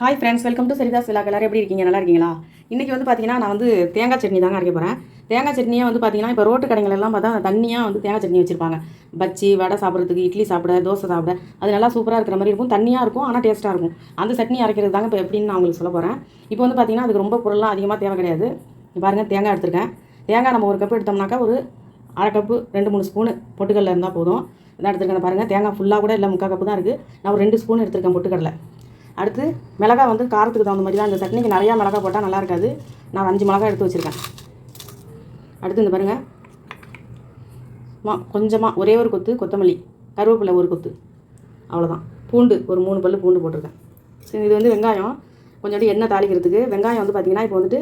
Hi friends welcome to Sarithas விழா எல்லாரும் எப்படி இருக்கீங்க? நல்லா இருக்கீங்களா? இன்றைக்கி வந்து பார்த்தீங்கன்னா நான் வந்து தேங்காய் சட்னி தாங்க அரைக்க போகிறேன் தேங்காய் சட்னியே வந்து பார்த்தீங்கன்னா இப்போ ரோட்டு கடைகளெல்லாம் பார்த்தா தண்ணியாக வந்து தேங்காய் சட்னி வச்சுருப்பாங்க. பச்சி வடை சாப்பிட்றதுக்கு இட்லி சாப்பிட தோசை சாப்பிட அது நல்லா சூப்பராக இருக்கிற மாதிரி இருக்கும். தண்ணியாக இருக்கும் ஆனால் டேஸ்ட்டாக இருக்கும். அந்த சட்னி அரைக்கிறது தாங்க இப்போ எப்படின்னு நான் உங்களுக்கு சொல்ல போகிறேன் இப்போ வந்து பார்த்தீங்கன்னா அதுக்கு ரொம்ப பொருள்லாம் அதிகமாக தேவை கிடையாது. பாருங்கள் தேங்காய் எடுத்திருக்கேன். தேங்காய் நம்ம ஒரு கப் எடுத்தோம்னாக்கா ஒரு அரை கப்பு ரெண்டு மூணு ஸ்பூனு பொட்டுக்கடலை இருந்தால் போதும். இதான் எடுத்துருக்கேன் பாருங்கள் தேங்காய் ஃபுல்லாக கூட இல்லை முக்கால் கப்பு தான் இருக்குது நான் ஒரு ரெண்டு ஸ்பூன் எடுத்திருக்கேன் பொட்டுக்கடலை. அடுத்து மிளகாய் வந்து காரத்துக்கு தகுந்த மாதிரி தான். இந்த சட்னிக்கு நிறையா மிளகாய் போட்டால் நல்லா இருக்காது. நான் அஞ்சு மிளகாய் எடுத்து வச்சுருக்கேன். அடுத்து இந்த பாருங்கள் மா கொஞ்சமாக ஒரே ஒரு கொத்து கொத்தமல்லி கருவேப்பிலை ஒரு கொத்து. அவ்வளோதான் பூண்டு ஒரு மூணு பல்லு பூண்டு போட்டிருக்கேன். சரி இது வந்து வெங்காயம். கொஞ்சோண்டு எண்ணெய் தாளிக்கிறதுக்கு. வெங்காயம் வந்து பார்த்தீங்கன்னா இப்போ வந்துட்டு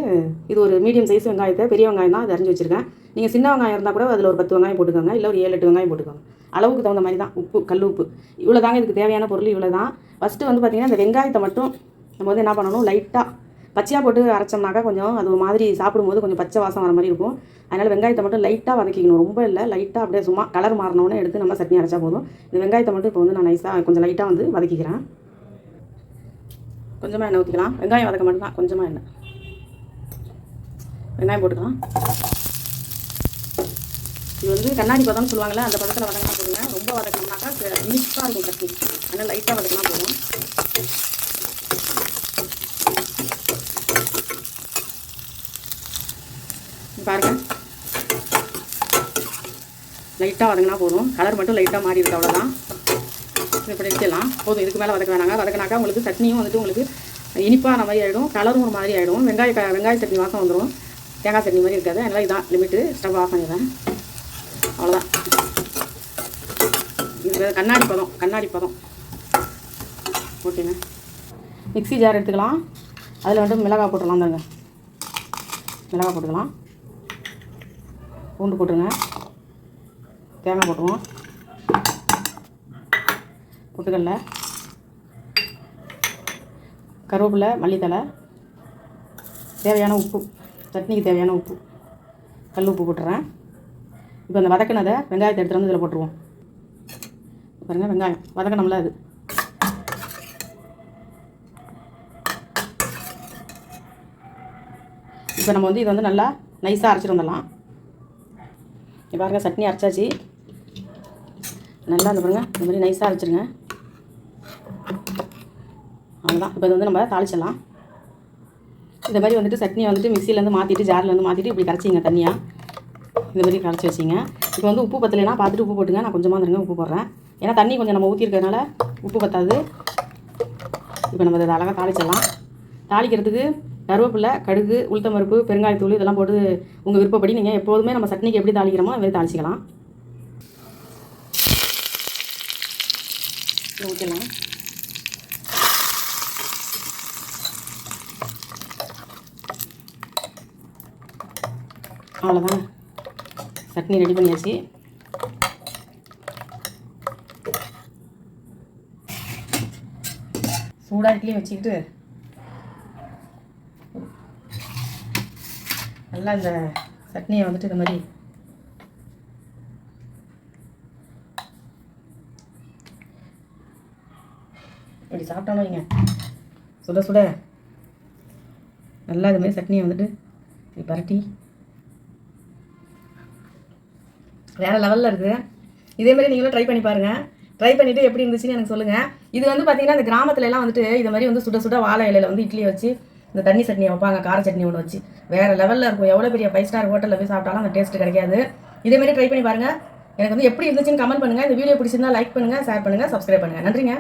இது ஒரு மீடியம் சைஸ் வெங்காயத்தை பெரிய வெங்காயம் தான் இது அரைஞ்சி வச்சுருக்கேன். நீங்கள் சின்ன வெங்காயம் இருந்தால் கூட அதில் ஒரு பத்து வெங்காயம் போட்டுக்கோங்க. இல்லை ஒரு ஏழு எட்டு வெங்காயம் போட்டுக்கோங்க. அளவுக்கு தகுந்த மாதிரி தான் உப்பு கல் உப்பு. இவ்வளோ தாங்க இதுக்கு தேவையான பொருள் இவ்வளோ தான் ஃபஸ்ட்டு வந்து பார்த்திங்கன்னா இந்த வெங்காயத்தை மட்டும் நம்ம வந்து என்ன பண்ணணும் லைட்டாக பச்சையாக போட்டு அரைச்சோம்னாக்கா கொஞ்சம் அது ஒரு மாதிரி சாப்பிடும்போது கொஞ்சம் பச்சை வாசம் வர மாதிரி இருக்கும். அதனால் வெங்காயத்தை மட்டும் லைட்டாக வதக்கிக்கணும். ரொம்ப இல்லை லைட்டாக அப்படியே சும்மா கலர் மாறினோன்னு எடுத்து நம்ம சட்னி அரைச்சா போதும். இந்த வெங்காயத்தை மட்டும் இப்போ வந்து நான் நைஸாக கொஞ்சம் லைட்டாக வந்து வதக்கிக்கிறேன். கொஞ்சமாக எண்ணெய் ஊற்றிக்கலாம் வெங்காயம் வதக்க மட்டும்தான் கொஞ்சமாக எண்ணெய். வெங்காயம் போட்டுக்கலாம். இது வந்து கண்ணாடி பதம்னு சொல்லுவாங்களே அந்த பதத்தில் வதங்கினா போடுங்க ரொம்ப வதக்கணும்னாக்கா இனிப்பாக இருக்கும் சட்னி அதனால் லைட்டாக வதக்கினா போதும். பாருங்கள் பாருங்க. லைட்டாக வதங்கினா போதும். கலர் மட்டும் லைட்டாக மாறி இருக்கு அவ்வளோதான் இப்படி வச்சிடலாம். போதும் இதுக்கு மேலே வதக்க வேணாங்க. வதக்கினாக்கா உங்களுக்கு சட்னியும் வந்துட்டு உங்களுக்கு இனிப்பான மாதிரி ஆகிடும் கலரும் ஒரு மாதிரி ஆகிடும் வெங்காய வெங்காய சட்னி வாசம் வந்துடும் தேங்காய் சட்னி மாதிரி இருக்காது. அதனால் இதான் லிமிட்டு ஸ்டவ் ஆஃப் பண்ணிடுறேன். அவ்வளோதான் இது கண்ணாடி பதம் கண்ணாடி பதம். ஓகேங்க மிக்ஸி ஜார் எடுத்துக்கலாம். அதில் வந்துட்டு மிளகாய் போட்டுடலாம் தாங்க மிளகாய் போட்டுக்கலாம். பூண்டு போட்டுருங்க. தேங்காய் போட்டுருவோம். பொட்டுக்கடல கருவேப்பிலை மல்லித்தலை. தேவையான உப்பு சட்னிக்கு தேவையான உப்பு. கல் உப்பு போட்டுறேன். இப்போ அந்த வதக்கினதை வெங்காயத்தை எடுத்துகிட்டு வந்து இதில் போட்டுருவோம். பாருங்கள் வெங்காயம். வதக்கணும்ல அது. இப்போ நம்ம வந்து இதை வந்து நல்லா நைஸாக அரைச்சிட்டு வந்துடலாம். இப்போ பாருங்க சட்னி அரைச்சாச்சு. நல்லா இந்த பாருங்க இந்த மாதிரி நைஸாக அரைச்சிருங்க. அவ்வளோதான் இப்போ இது வந்து நம்ம தாளிச்சிடலாம். இந்த மாதிரி வந்துட்டு சட்னியை வந்துட்டு மிக்சியிலேருந்து மாற்றிட்டு ஜார்லேருந்து மாற்றிட்டு இப்படி கரைச்சிங்க தனியாக இந்த மாதிரி கரைச்சி வச்சிங்க. இப்போ வந்து உப்பு பத்தலைன்னா பார்த்துட்டு உப்பு போட்டுங்க. நான் கொஞ்சமாக இருங்க உப்பு போடுறேன். ஏன்னா தண்ணி கொஞ்சம் நம்ம ஊற்றிருக்கறதுனால உப்பு பத்தாது. இப்போ நம்ம இதை அழகாக தாளிச்சிடலாம். தாளிக்கிறதுக்கு கருவேப்பிலை கடுகு உளுத்தம் பருப்பு பெருங்காயத்தூள் இதெல்லாம் போட்டு உங்கள் விருப்பப்படி நீங்கள் எப்போதுமே நம்ம சட்னிக்கு எப்படி தாளிக்கிறோமோ அது மாதிரி தாளிச்சிக்கலாம். இதை அவ்வளோதான் சட்னி ரெடி பண்ணியாச்சு. சூடாக இட்லியும் வச்சுக்கிட்டு நல்லா இந்த சட்னியை வந்துட்டு இந்த மாதிரி இப்படி சாப்பிட்டாலும் வைங்க. சுட சுட நல்லா இது மாதிரி சட்னியை வந்துட்டு இப்படி பரட்டி வேறு லெவலில் இருக்குது. இதேமாதிரி நீங்களும் ட்ரை பண்ணி பாருங்கள் ட்ரை பண்ணிவிட்டு எப்படி இருந்துச்சுன்னு எனக்கு சொல்லுங்கள் இது வந்து பார்த்தீங்கன்னா இந்த கிராமத்துலலாம் வந்துட்டு இது மாதிரி வந்து சுட சுட வாழை இலையில் வந்து இட்லியை வச்சு இந்த தண்ணி சட்னியை வைப்பாங்க கார சட்னி ஒன்று வச்சு. வேறு லெவலில் இருக்கும். எவ்வளோ பெரிய ஃபைவ் ஸ்டார் ஹோட்டலில் போய் சாப்பிட்டாலும் அந்த டேஸ்ட் கிடைக்காது. இதேமாதிரி ட்ரை பண்ணி பாருங்கள் எனக்கு வந்து எப்படி இருந்துச்சுன்னு கமெண்ட் பண்ணுங்கள் இந்த வீடியோ பிடிச்சிருந்தா லைக் பண்ணுங்கள் ஷேர் பண்ணுங்கள் சப்ஸ்கிரைப் பண்ணுங்கள் நன்றிங்க.